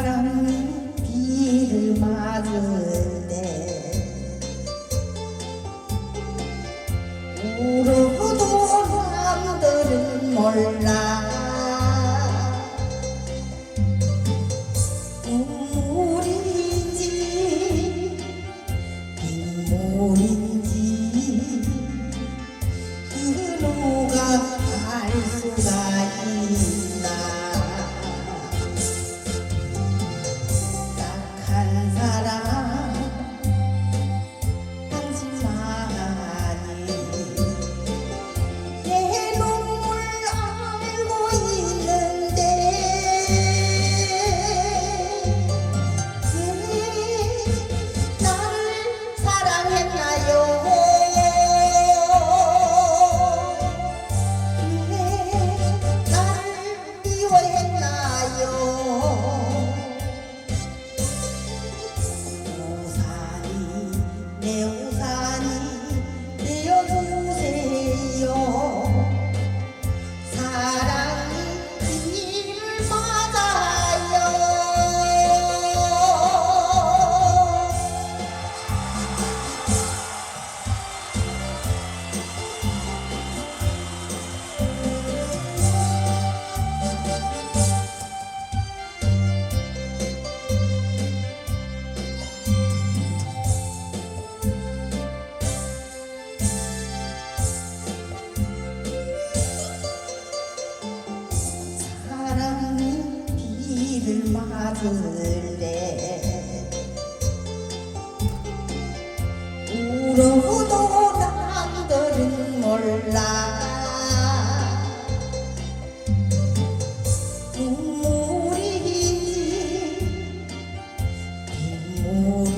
바람이 비를 맞을 때 우르고 사람들은 몰라. 길 맞을래 울어도 남들은 몰라 눈물이 빗물